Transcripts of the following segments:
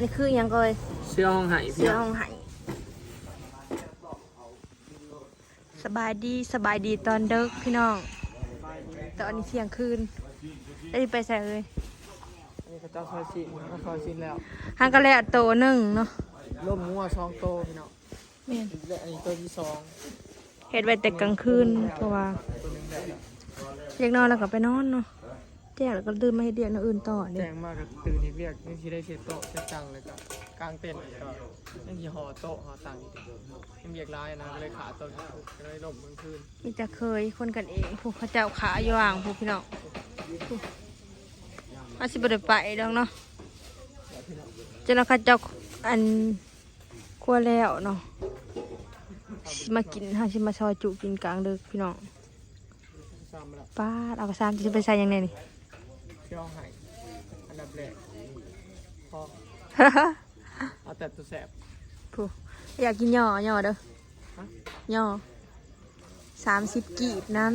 นนี้คืออิหยังก็เลยเสื้อห้องไห้พี่เสื้อน้องห้องไห้สบายดีสบายดีตอนเด็กพี่น้อง ตอนนี้เที่ยงคืนได้ไปใส่เลยอันนี้เขาเจ้าซอยชิ้นเขาซอยชิ้นแล้วหันก็แล้วโตหนึ่งเนาะร่มงัวซองโตพี่น้องแม่นและอันนี้ตัวที่สองเฮ็ดไว้แต่กลางคืนเพราะว่า ตัวหนึงแล้วอยากนอนแล้วก็ไปนอนเนาะ แจ้งแล้วก็ดื่มมาเฮ็ดเรียกอย่างอื่นต่อเด้แจ้งมากก็ตื่นให้เรียกนี่ที่ได้เช็ดโต๊ะเช็ดตังเลยก็กางเต็นท์ก็ยังที่ห่อโต๊ะห่อตังอีกยังเรียกร้ายนะก็เลยขาโต๊ะก็เลยล่มกลางคืนมีแต่เคยคนกันเองผู้เขาเจ้าขาอยู่ว่างผู้พี่น้องผู้อาสิบ่ได้ไปดอกเนาะเจ้าเขาเจ้าอันครัวแล้วเนาะสิมากินเฮาสิมาซอยจุกินกลางดึกพี่น้องซ้ำแล้วป้าดเอากระซามจะไปใส่หยังไงนี่ เสื้อห้องไห้อันดับแรกพอเอาแต่ตัวแสบผู้อยากกินย่อย่อเด้อฮะย่อสามสิบกีบนั้น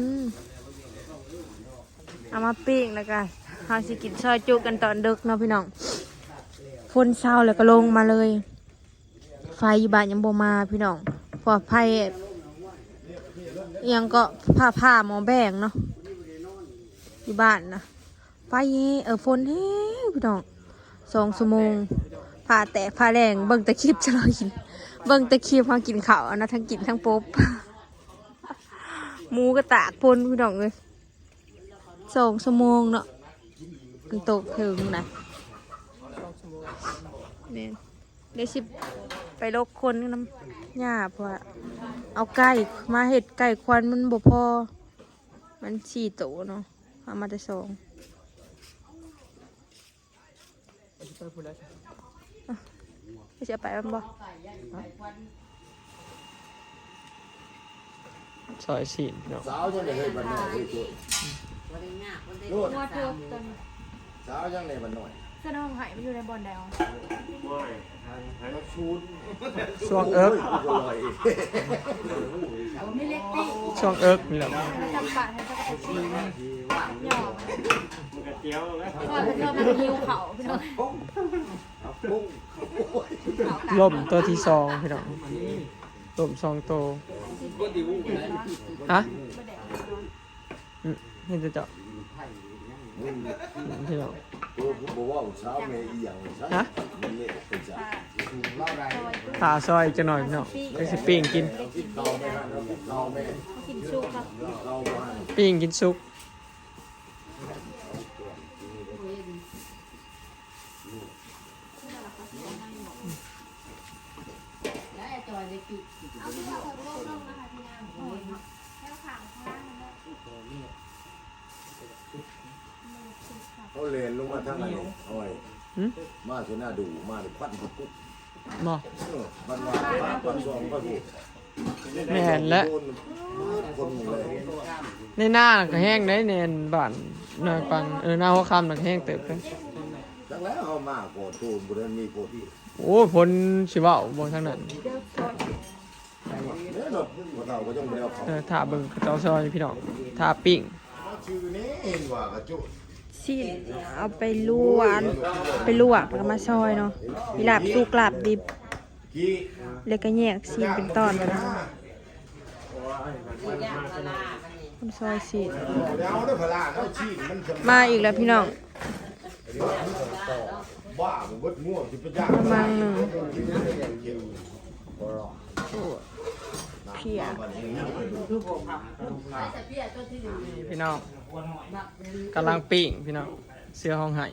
เอามาปิ้งแล้วกันเฮาสิกินซอยจุกันตอนดึกเนาะพี่น้องฝนเศร้าแล้วก็ลงมาเลย ไฟอยู่บ้านยังบ่มาพี่น้องเพอไฟอิหยังก็ผ้าผ้าหมอแบ่งเนาะอยู่บ้านนะ ไฟเออฝนแห้งพี่น้องสองชั่วโมงผ้าแตกผ้าแรงเบิ่งตะคลิปจะรอกิน เบิ่งตะคลิปเขากินข้าวนะทั้งกินทั้งป๊บหมูก็ตากปนพี่น้องเลยสองชั่วโมงเนาะมันตกถึงนะสองชั่วโมงแม่นเดี๋ยวสิไปลกคนน้ำหญ้าเพราะว่าเอาไก่มาเห็ดไก่ควันมันบ่พอ มันสี่โตเนาะเอามาแต่สอง ไปที่ไปพูดแล้วใช่ไหมไม่จะไปมันบ่ซอยชิ้นเนาะสาวจังเลยเฮ้ยบ้านน้อยเฮ้ยตัวนู่นว่าเธอตอนสาวจังเลยบ้านน้อยเสื้อน้องหายมันอยู่ในบอลแดงชูนช่วงเอิร์กโอ้ยไม่เล็กตี้ช่วงเอิร์กนี่แหละให้ทำปากให้สักอาชีพหย่อก่อนเธอมันหิวเขาพี่น้องปุ้งล่มตัวที่สองพี่น้องล่มสองตัวฮะอืมเห็นจะเจาะมึง พี่น้องตัวผมบอกว่าสาวเมย์อีหยังใช่ฮะมันเนี่ยเป็นจ้าตาซอยจะหน่อยพี่น้องไปสิปิ้งกินเราไม่ให้เราเราไม่ให้กินซุปครับเราไม่ให้ปิ้งกินซุป เลนลงมาทั้งอันนี้อ้ยหึ มาชนะดูมาเลยปั้นกุ๊กกุ๊กบ่เออบ้านว่าบ้านสองบ้านหกแม่นและโดนคนหมดเลยในหน้าก็แห้งได้เนนบ้านหน้าปังเออหน้าหัวคำน่ะก็แห้งเติบเลยจังแล้วเขามาก่อนตูนบุรีมีโกที่โอ้ยผลสิเว้าบ่ทางนั้นเนี่ยเนาพวกเราก็ต้องไปเอาเขาเออถ้าเบิ่งเจ้าซอยพี่น้องถ้าปิ้งชื่อนี้เห็นว่ากระจุ ซีนเอาไปลวกไปลวกแล้วก็มาซอยเนาะมีลาบสุกลาบดิบแล้วก็แยกซีเป็นตอนนะซอยซีนมาอีกแล้วพี่น้องบ้าผมเบิดง่วงสิไปย่ามาณหนึ่ง พียพี่น้องกำลังปิ้งพี่น้องเสื้อห้องไห้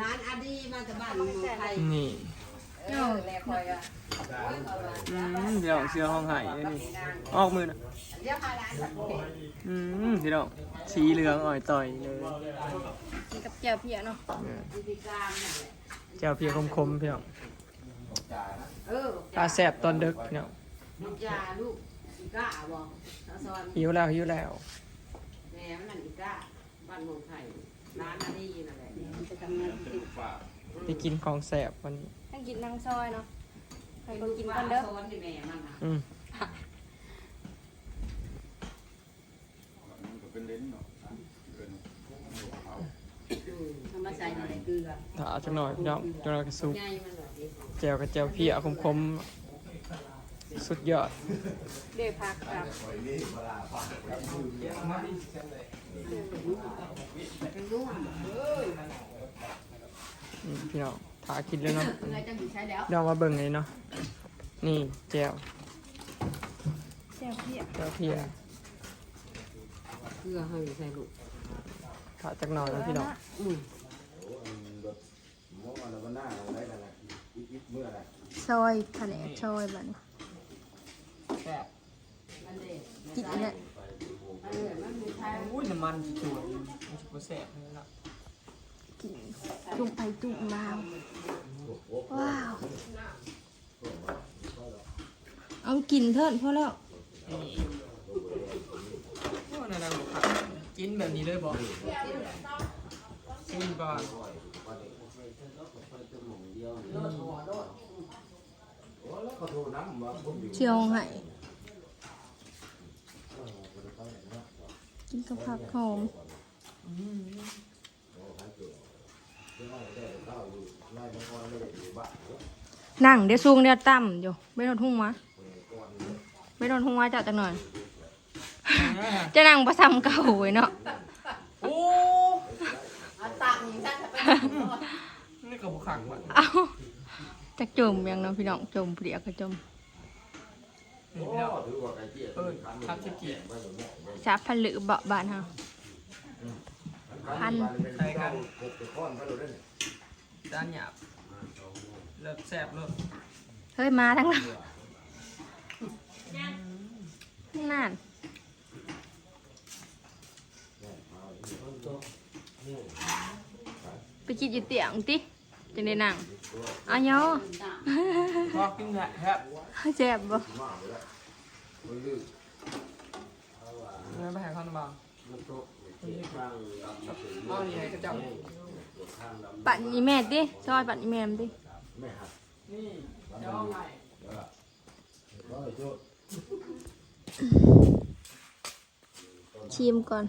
ร้านอดีมาจากบ้านเมืองไทยนี่แม่คอยอะอืมพี่น้องเสื้อห้องไห้เด้นี่ออกมือนะเรียกมาร้านแบบนี้อืมพี่น้องสีเหลืองอ่อยต่อยเลยกินกับแจ่วเพียเนาะวิธีการนั่นแหละเจ้าเพียคมๆพี่น้องเออตาแสบตอนดึกพี่น้องลูกยาลูก อีก้าบอกตาซอนหิวแล้วหิวแล้วแม่มันนั่นอีก้าบ้านเมืองไทยร้านอดีนั่นแหละจะทำงานติดไปกินของแสบวันนี้ ให้กินนางซอยเนาะให้ก็กินว่ากันเด้อซอนที่แม่มันอะอืมทำมาใส่ในเกลือถาจังหน่อยพี่น้องจังหน่อยกระซุปง่ายมันแบบนี้แจวกับแจวเพียคมๆ สุดยอด เด็กพักครับเป็นนุ่มอืมพี่น้องถากินแล้วเนาะอะไรจังสิใช้แล้วเดี๋ยวมาเบิ่งเลยเนาะ นี่แจวแซ่บเพียแจวเพียเกลือให้ใส่ลูกถาจากหน่อยนะพี่น้องอืมซอยแผนกซอยบัดนี้แซ่บอันนี้กินอันเนี่ยอันนี้มันมีใช้อุ้ยน้ำมันสวยมันจะแซ่บเลยนะกินจุ่มไปจุ่มมาว้าว เอากินเถิดพอแล้วโอ้นาดังบอกครับกินแบบนี้เลยบอกกินก่อนเชียวให้ กินกับผักหอมนั่งเดี๋ยวสูงเดี๋ยวต่ำอยู่ไม่โดนหุ่งวะไม่โดนหุ่งวะจัดจังหน่อย จะนั่งประซ้ำเก่าไว้เนาะโอ้เอาตังค์ฉันจะไปนี่ก็บุขังว่ะเอาจะจมยังเนาะพี่น้องจมเปรียกก็จม นี่พี่น้องเออครับชิบกี้ชาพันหรือเบาะบานเฮาพันใครกันด้านหยาบเลิศแซ่บเลิศเฮ้ยมาทั้งหลังนั่นไปกินอยู่เตียงติ จะได้นั่งเอาเนาะพอกินแหละครับเจ็บบ่เงินไปหาข้าวน้ำบางเอานี่ให้กระเจ้าปั่นอีแม่ติซอยปั่นอีแม่มตินี่เดี๋ยวเอาให้ชิมก่อน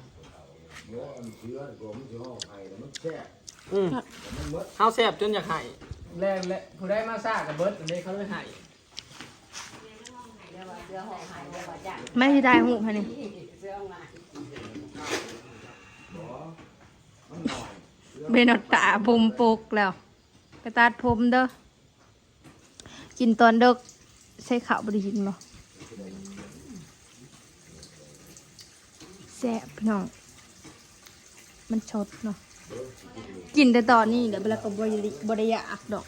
อืมข้าวแซ่บจนอยากให้แรงและผู้ได้มาซ่ากับเบิร์ดอันนี้เขาเลยให้เดี๋ยวว่าเสื้อห้องหายเดี๋ยวว่าจ้างไม่ได้ได้หูพันนี่เสื้อห้องหายเบนอตตาผมปลุกแล้วกระตัดผมเด้อกินตอนเด็กใส่ข้าวบริยินบ่แซ่บพี่น้องมันชดเนาะ กินแต่ตอนนี้เดี๋ยวเวลาก็บริบริยากดอก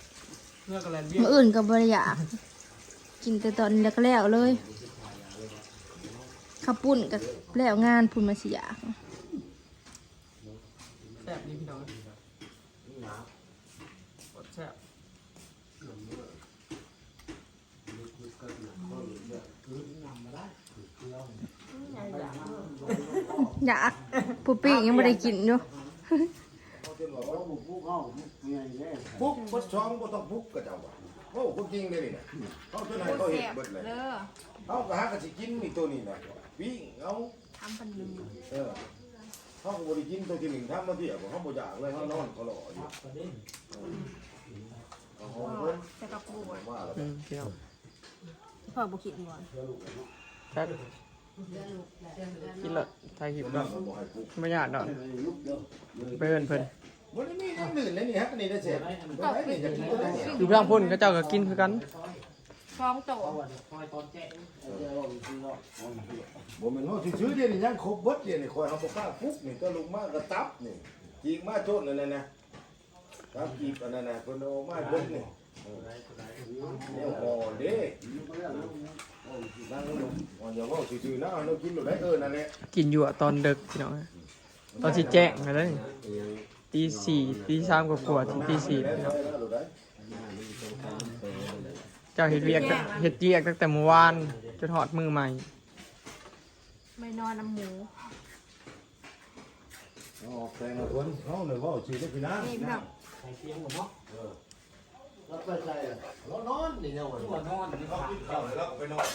เพื่อกระแลนเบี้ยมื่ออื่นกับบริยากกินแต่ตอนนี้แล้วก็แล้วเลยข้าวปุ้นกับแล้วงานพุ่นมาสิยากแซ่บนี่พี่น้องกดแซ่บอยากผู้ปิ้งยังไม่ได้กินอยู่ พุกพุกช่องบ่ต้องพุกก็เจ้าว่าโอ้คนจริงเลยนี่นะเขาตัวไหนเขาเห็นเบิดเลยเด้อเขาก็หากันสิกินนี่ตัวนี้นะวิ่งเอาทำพันหนึ่งเออเขาก็บ่ได้กินตัวที่หนึ่งทำมาเดียวเขาบ่อยากเลยเขานอนเขาหล่ออยู่เอาห้องเพิ่นจะกระปูว่าแล้วอืมพี่น้องพ่อบุกินก่อนแซ่บกินเลยถ่ายคลิปดอกบ่ให้พุกไม่อยากดอกไปเอินเพิ่น บ่ได้มีน้ำดื่มเลยนี่ฮะอันนี้ได้เสร็จบ่ได้นี่จะกินตัวไหนเนี่ยอยู่เพื่อนพุ่นก็เจ้าก็กินคือกันฟองโตบ่แม่นว่าซื่อๆเดี๋ยวนี้ยังครบเบิดเดี๋ยวนี้คอยเฮาบ่กล้าพุกนี่ก็ลงมากระตับนี่จีกมาโทษนั่นน่ะนะครับกีบอันนั้นน่ะเพิ่นเอามาเบิดนี่เออเนี่ยห่อเด้นั่งลงอ๋ออย่าเว่าซื่อๆนะเอาเรากินอยู่ได้เออนั่นแหละกินอยู่อะตอนดึกพี่น้องตอนที่แจ้งไปเลย ตีสี่ตีสามกว่าๆถึงตีสี่พี่น้องเจ้าเฮ็ดเวียกเฮ็ดเวียกตั้งแต่เมื่อวานจนหอดมือใหม่ ไม่นอนน้ำหมูอ๋อแปลงมาคนเขาหนึ่งว่าชื่อได้พี่นะนี่พี่น้องเรานอนนี่เนี่ยวันนอนเขากินข้าวแล้วไปนอน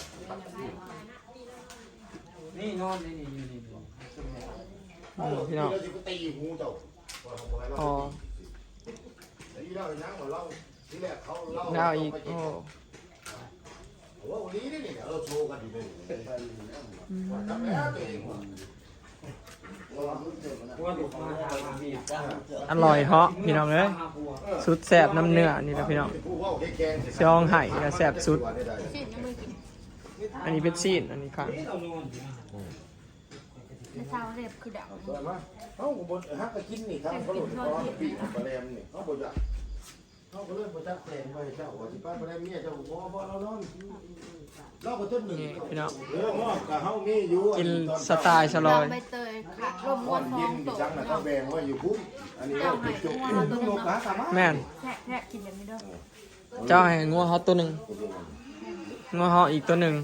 นี่นอนนี่นี่นี่นี่พี่น้อง อ๋อเราอย่างนั้นเราที่แรกเขาเล่าหนาวอีกโอ้โอ้วันนี้นี่เนี่ยเราโชว์กันอยู่เลยทำแล้วตัวเอร่อยเหาะพี่น้องเอ้ยสุดแสบน้ำเนื้อนี่นะพี่น้องซองไห่ก็แสบสุด อันนี้เป็นซีนอันนี้ค่ะ ในเช้าเรียบคือเดาก่อนว่าเขาบนฮักก็กินนี่ทางเขาหลุดคอปีกปลาแรมนี่เขาบ่จักเขาก็เลยบ่จักแต่งไว้เจ้าว่าสิป้าปลาแรมเมียเจ้าบ่บ่เรานอนเราก็ต้นหนึ่งนี่พี่น้องเออง้อกับเฮามีอยู่กินสไตล์สลเราอยใบเตยขาดลมก้วอนนท้อเย็งนโตจังน่ะเขาแบ่งไว้อยู่พุ่มอันนี้เราปิดจุกลูกนกหาสามารถแม่นแทะแทะกินแบบนี้เด้อเจ้าให้งัวเขาตัวหนึ่งงัวเขาอีกตัวหนึ่ง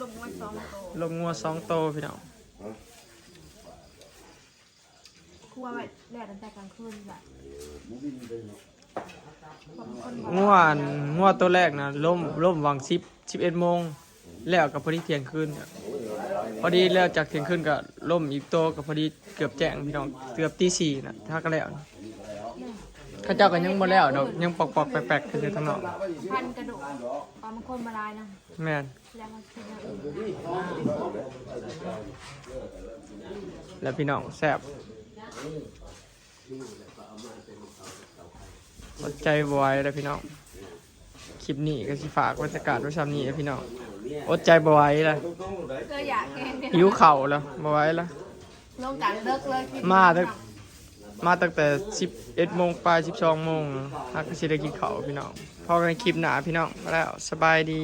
ลมวันสองโตลงงัวสองโตวพี่น้อง ครัวไว้แดดตั้งแต่กลางคืนแบบงัวอันงัวตัวแรกนะล่มล่มวางสิบสิบเอ็ดโมงแล้วกับพอดีเที่ยงคืนเนี่ยพอดีแล้วจากเที่ยงคืนก็ล่มอีกโตวกับพอดีเกือบแจ้งพี่น้องเกือบตีสี่นะถ้าก็แล้วนะเข้าเจ้าก็ยังบ่แล้วดอกยังปอกปอกๆแปลกๆกันอยู่ทั้งนอกพันกระดูกตอนมันคนมาลายนะแม่นแล้วมันเป็นอย่างอื่น แล้วพี่น้องแซ่บ อดใจบอยแล้วพี่น้อง คลิปนี้ก็สิฝากบรรยากาศไว้ซ้ำนี้นะพี่น้อง อดใจบไหอยเลยก็อยากแกงเนี่ยหิวเข่าวแล้วบไหอยแล้ว ลงจากเลิกเลยกินมาตั้งมาตั้งแต่ 11โมงปลาย12โมงฮักก็สิได้กินข้าวพี่น้องพอกันในคลิปหน้าพี่น้องมาแล้วสบายดี